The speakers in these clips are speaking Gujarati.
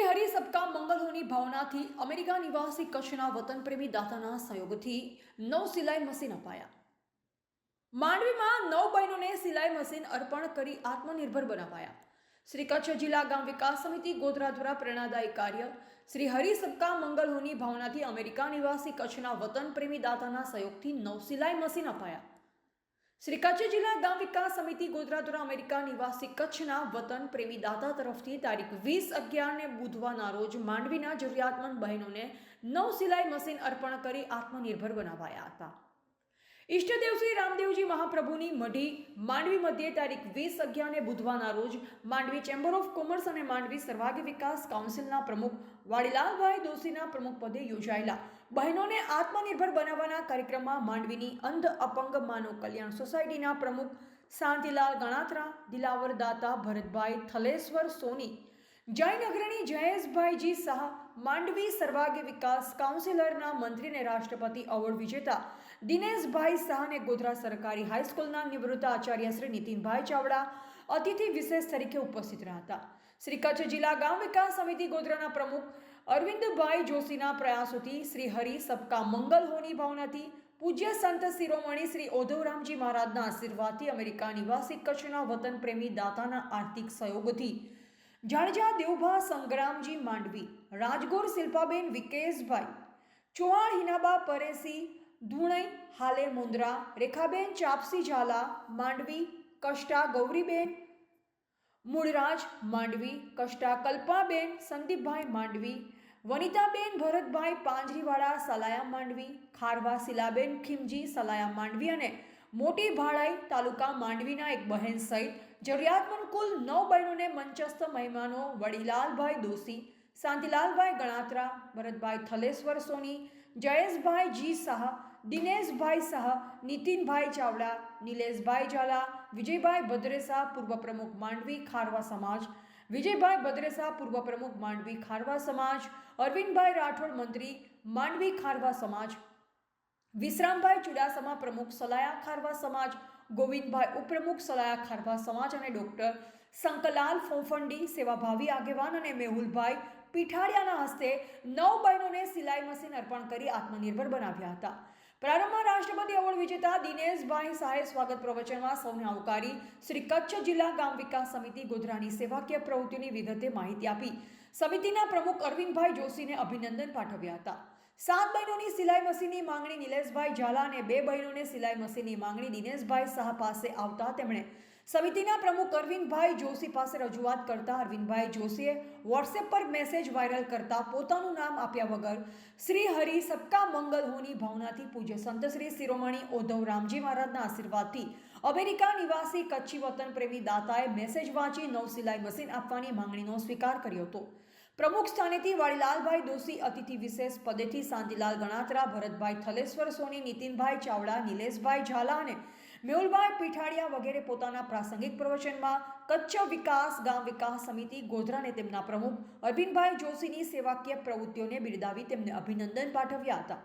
શ્રી હરિ સબકા મંગલોની ભાવનાથી અમેરિકા નિવાસી કચ્છના વતન પ્રેમી દાતાના સહયોગથી નવ સિલાઈ મશીન અપાયા. માંડવીમાં નવ બહેનોને સિલાઈ મશીન અર્પણ કરી આત્મનિર્ભર બનાવાયા. શ્રી કચ્છ જિલ્લા ગામ વિકાસ સમિતિ ગોધરા દ્વારા પ્રેરણાદાયી કાર્ય શ્રી હરિ સબકા મંગલ હોની ભાવનાથી અમેરિકા નિવાસી કચ્છના વતન પ્રેમી દાતાના સહયોગથી નવ સિલાઈ મશીન અપાયા. શ્રી કચ્છ જિલ્લા ગામ વિકાસ સમિતિ ગોધરા દ્વારા અમેરિકા નિવાસી કચ્છના વતન પ્રેમી દાતા તરફથી તારીખ વીસ અગિયારને બુધવારના રોજ માંડવીના જરૂરિયાતમંદ બહેનોને નવ સિલાઈ મશીન અર્પણ કરી આત્મનિર્ભર બનાવાયા હતા. ઈષ્ટદેવ શ્રી રામદેવજી મહાપ્રભુની મઢી માંડવી મધ્યે તારીખ વીસ અગિયારને બુધવારના રોજ માંડવી ચેમ્બર ઓફ કોમર્સ અને માંડવી સર્વાગી વિકાસ કાઉન્સિલના પ્રમુખ વાડીલાલભાઈ દોશીના પ્રમુખ પદે યોજાયેલા બહેનોને આત્મનિર્ભર બનાવવાના કાર્યક્રમમાં માંડવીની અંધ અપંગ માનવ કલ્યાણ સોસાયટીના પ્રમુખ શાંતિલાલ ગણાત્રા દિલાવર દાતા ભરતભાઈ થલેશ્વર સોની જૈન અગ્રણી જયેશભાઈજી શાહ માંડવી સર્વાગી વિકાસ કાઉન્સિલરના મંત્રી અને રાષ્ટ્રપતિ એવોર્ડ વિજેતા દિનેશભાઈ શાહને ગોધરા સરકારી હાઈસ્કૂલના નિવૃત્ત આચાર્ય શ્રી નીતિનભાઈ ચાવડા અતિથિ વિશેષ તરીકે ઉપસ્થિત રહ્યા હતા. શ્રી કચ્છ જિલ્લા ગામ વિકાસ સમિતિ ગોધરાના પ્રમુખ અરવિંદભાઈ જોશીના પ્રયાસોથી શ્રી હરિ સબકા મંગલ હોની ભાવનાથી પૂજ્ય સંત શિરોમણી શ્રી ઓધવરામજી મહારાજના આશીર્વાદથી અમેરિકા નિવાસી કચ્છના વતન પ્રેમી દાતાના આર્થિક સહયોગથી જાડેજા દેવભા સંગ્રામજી માંડવી, રાજગોર શિલ્પાબેન વિકેશભાઈ, ચૌહાણ હિનાબા પરેસી ધૂણઈ, હાલે મુંદ્રા, રેખાબેન ચાપસી ઝાલા માંડવી, કષ્ટા ગૌરીબેન, મૂળરાજ માંડવી, કષ્ટા કલ્પાબેન, સંદીપભાઈ માંડવી, વનિતાબેન ભરતભાઈ પાંજરીવાળા સલાયા માંડવી, ખારવા શિલાબેન ખીમજી સલાયા માંડવી અને મોટી ભાડાઈ તાલુકા માંડવીના એક બહેન સહિત જરૂરિયાતમંદ કુલ નવ બહેનોને મંચસ્થ મહેમાનો વડીલાલભાઈ દોશી, શાંતિલાલભાઈ ગણાત્રા, ભરતભાઈ થલેશ્વર સોની, જયેશભાઈ જી શાહ, દિનેશભાઈ શાહ, નીતિનભાઈ ચાવડા, નિલેશભાઈ ઝાલા, વિજયભાઈ ભદ્રેસા પૂર્વ પ્રમુખ માંડવી ખારવા સમાજ, વિજયભાઈ ભદ્રેસા પૂર્વ પ્રમુખ માંડવી ખારવા સમાજ, અરવિંદભાઈ રાઠોડ મંત્રી, માંડવી ખારવા સમાજ, વિશ્રામભાઈ ચુડાસમા પ્રમુખ સલાયા ખારવા સમાજ ગોવિંદભાઈ ઉપપ્રમુખ સલાયા ખારવા સમાજ અને ડૉક્ટર શંકરલાલ ફોફંડી, સેવાભાવી આગેવાન અને મેહુલભાઈ પીઠાડિયાના હસ્તે નવ બહેનોને સિલાઈ મશીન અર્પણ કરી આત્મનિર્ભર બનાવ્યા હતા. પ્રારંભમાં રાષ્ટ્રપતિ એવોર્ડ વિજેતા દિનેશભાઈ શાહે સ્વાગત પ્રવચનમાં સૌને આવકારી શ્રી કચ્છ જિલ્લા ગામ વિકાસ સમિતિ ગોધરાની સેવાકીય પ્રવૃત્તિઓની વિગતે માહિતી આપી. સમિતિના પ્રમુખ અરવિંદભાઈ જોશીને અભિનંદન પાઠવ્યા હતા. સાત બહેનોની સિલાઈ મશીનની માંગણી નિલેશભાઈ ઝાલા અને બે બહેનોને સિલાઈ મશીનની માંગણી દિનેશભાઈ શાહ પાસે આવતા તેમણે સમિતિના પ્રમુખ અરવિંદભાઈ જોશી પાસે રજૂઆત કરતા અરવિંદભાઈ જોશીએ વોટ્સએપ પર મેસેજ વાયરલ કરતા પોતાનું નામ આપ્યા વગર શ્રી હરિ સબકા મંગલ હોની ભાવનાથી પૂજ્ય સંત શ્રી શિરોમણી ઓધવ રામજી મહારાજના આશીર્વાદથી અમેરિકા નિવાસી કચ્છી વતન પ્રેમી દાતાએ મેસેજ વાંચી નવ સિલાઈ મશીન આપવાની માંગણીનો સ્વીકાર કર્યો હતો. પ્રમુખ સ્થાનેથી વાડીલાલભાઈ દોશી અતિથિ વિશેષ પદેથી શાંતિલાલ ગણાત્રા, ભરતભાઈ થલેશ્વર, સોની નીતિનભાઈ ચાવડા, નિલેશભાઈ ઝાલા અને મેહુલભાઈ પીઠાડિયા વગેરે પોતાના પ્રાસંગિક પ્રવચનમાં કચ્છ વિકાસ, ગામ વિકાસ સમિતિ ગોધરાને તેમના પ્રમુખ અરવિંદભાઈ જોશીની સેવાકીય પ્રવૃત્તિઓને બિરદાવી તેમને અભિનંદન પાઠવ્યા હતા.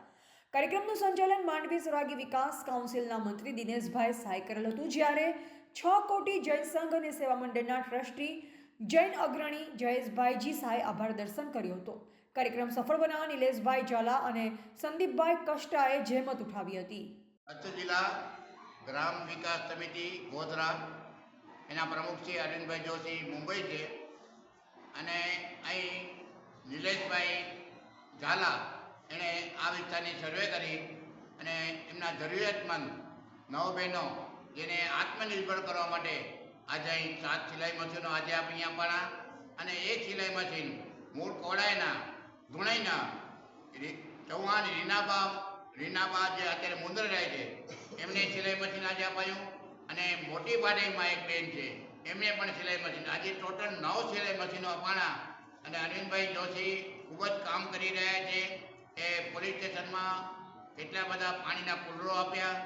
કાર્યક્રમનું સંચાલન માંડવી સરાગી વિકાસ કાઉન્સિલના મંત્રી દિનેશભાઈ સહાય કરેલ હતું, જ્યારે છ કોટી જૈન સંઘ અને સેવા મંડળના ટ્રસ્ટી જૈન અગ્રણી જયેશભાઈજી સાહે આભાર દર્શન કર્યો હતો. કાર્યક્રમ સફળ બનાવવા નિલેશભાઈ ઝાલા અને સંદીપભાઈ કષ્ટાએ જહેમત ઉઠાવી હતી. કચ્છ જિલ્લા ગ્રામ વિકાસ સમિતિ ગોધરા, એના પ્રમુખ છે અરવિંદભાઈ જોશી મુંબઈ છે. અને અહીં નિલેશભાઈ ઝાલા એણે આ વિસ્તારની સર્વે કરી અને એમના જરૂરિયાતમંદ નવ બહેનો જેને આત્મનિર્ભર કરવા માટે આજે અહીં સાત સિલાઈ મશીનો આજે આપણે અહીંયા આપવાના અને એ સિલાઈ મશીન મૂળ કોડાઈના ધુણાઈના ચૌહાણ, રીનાબા રીનાબા જે અત્યારે મુંદર રહે છે, એમને સિલાઈ મશીન આજે અપાયું અને મોટી પાટીમાં એક બેન છે, એમને પણ સિલાઈ મશીન, આજે ટોટલ નવ સિલાઈ મશીનો અપાણા અને અરવિંદભાઈ જોશી ખૂબ જ કામ કરી રહ્યા છે, એ પોલીસ સ્ટેશનમાં કેટલા બધા પાણીના કુલરો આપ્યા,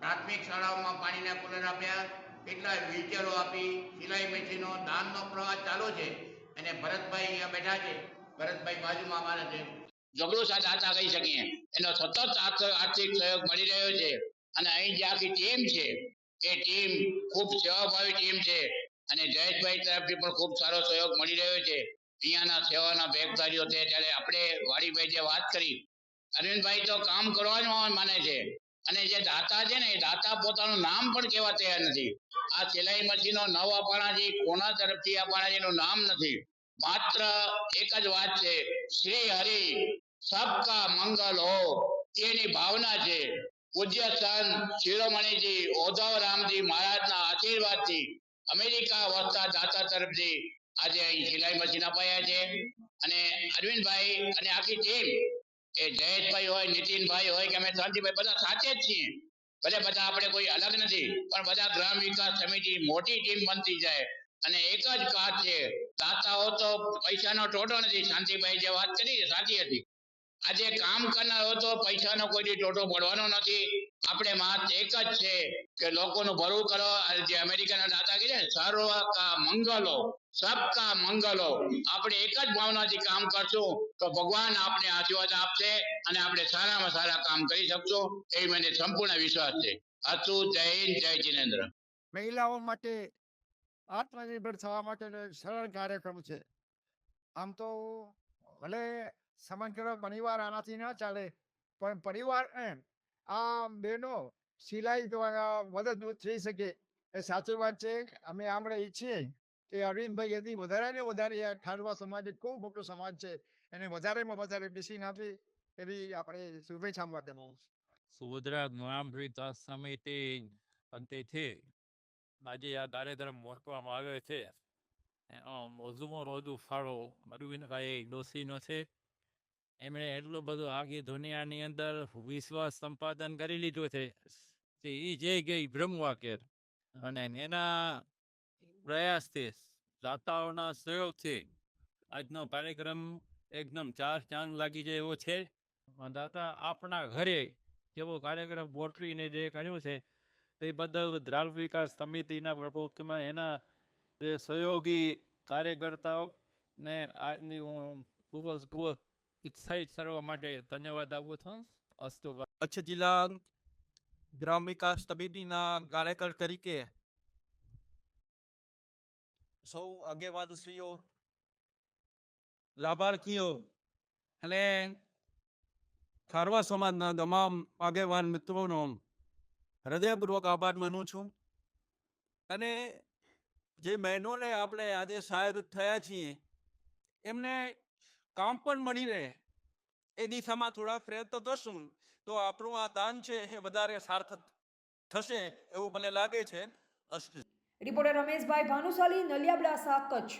પ્રાથમિક શાળાઓમાં પાણીના કુલર આપ્યા કેટલા વ્હીલચેરો આપી, સિલાઈ મશીનો, દાનનો પ્રવાહ ચાલુ છે અને ભરતભાઈ અહીંયા બેઠા છે. ભરતભાઈ બાજુમાં અમારા છે ઝઘડો સાથે આશા કહી શકીએ. એનો સતત આર્થિક સહયોગ મળી રહ્યો છે. અને અહીં જે આખી ટીમ છે, એ ટીમ ખૂબ સેવાભાવી ટીમ છે. અને જયેશભાઈ તરફથી પણ ખૂબ સારો સહયોગ મળી રહ્યો છે. અહીંયાના સેવાના ભેગધારીઓ છે. ત્યારે આપણે વાડીભાઈ જે વાત કરી, અરવિંદભાઈ તો કામ કરવાનું માને છે. અને જે દાતા છે ને, એ દાતા પોતાનું નામ પણ કહેવા તૈયાર નથી. આ સિલાઈ મશીનો નવ અપાણાજી કોના તરફથી અપાણાજીનું નામ નથી. માત્ર એક જ વાત છે, શ્રી હરિ, સબકા મંગલ હો એની ભાવના છે. પૂજ્ય સંત શિરોમણીજી ઓધવરામજી મહારાજના આશીર્વાદથી અમેરિકા વસતા દાતા તરફથી આજે અહીં સિલાઈ મશીન અપાયા છે. અને અરવિંદભાઈ અને આખી ટીમ એ જયેશભાઈ હોય, નીતિનભાઈ હોય કે અમે શાંતિભાઈ, બધા સાથે જ છીએ. ભલે બધા આપણે કોઈ અલગ નથી, પણ બધા ગ્રામ વિકાસ સમિતિ મોટી ટીમ બનતી જાય. અને એક જ કાચ છે, દાતાઓ તો પૈસાનો ટોટો નથી. શાંતિભાઈ જે વાત કરી સાચી હતી. આજે કામ કરનારો તો પૈસાનો કોઈ ટોટો પડવાનો નથી. આપણે માત એક જ છે કે લોકોનું ભલું કરો. જે અમેરિકાના દાતા કહે છે સર્વ કા મંગલો સબકા મંગલો. આપણે એક જ ભાવનાથી કામ કરશું તો ભગવાન આપણે આશીર્વાદ આપશે અને આપણે સારામાં સારા કામ કરી શકશું. એ મને સંપૂર્ણ વિશ્વાસ છે. અતુ જય જય જિનેન્દ્ર. મહિલાઓ માટે આત્મનિર્ભર થવા માટેનો સરળ કાર્યક્રમ છે. આમ તો ભલે સમગ્ર પરિવાર આનાથી ના ચાલે, પણ પરિવાર એમ આ બહેનો સિલાઈ દ્વારા મદદરૂપ થઈ શકે. એ સાચી વાત છે. અમે આપણે ઈચ્છીએ કે અરવિંદભાઈ એથી વધારે ને વધારે આ ઠારવા સમાજ ખૂબ મોટો સમાજ છે. એને વધારેમાં વધારે બેસીને આપી એવી આપણે શુભેચ્છા માટે સુભદ્રા ગ્રામ વિકાસ સમિતિ અંતેથી આજે આ કાર્યક્રમ મોકવામાં આવ્યો છે. વધુમાં વધુ ફાળો અરવિંદભાઈ ડોસીનો છે. એમણે એટલું બધું આખી દુનિયાની અંદર વિશ્વાસ સંપાદન કરી લીધું છે. તે એ જે ગઈ બ્રહ્મવાક્ય અને એના પ્રયાસથી દાતાઓના સહયોગથી આજનો કાર્યક્રમ એકદમ ચાર ચાંદ લાગી જાય એવો છે. દાતા આપણા ઘરે જેવો કાર્યક્રમ બોટરીને જે કર્યો છે, તે બદલ દ્રાલ વિકાસ સમિતિના પ્રભુત્વમાં એના જે સહયોગી કાર્યકર્તાઓ ને આજની હું ખૂબ ખૂબ ઉત્સાહિત કરવા માટે ધન્યવાદ આપું છું. અસ્તુ કચ્છ જિલ્લા ગ્રામ વિકાસ તબીબીના કાર્યકર તરીકે સૌ આગેવાનશ્રીઓ, લાભાર્થીઓ અને ખારવા સમાજના તમામ આગેવાન મિત્રોનો હૃદયપૂર્વક આભાર માનું છું. અને જે બહેનોને આપણે આજે સાહેબ થયા છીએ, એમને કામ પણ મળી રહે. એ દિશામાં થોડા પ્રયત્નો કરશું તો આપણું આ દાન છે એ વધારે સાર્થક થશે એવું મને લાગે છે. રિપોર્ટર રમેશભાઈ ભાનુશાલી નલિયાબડાસા કચ્છ.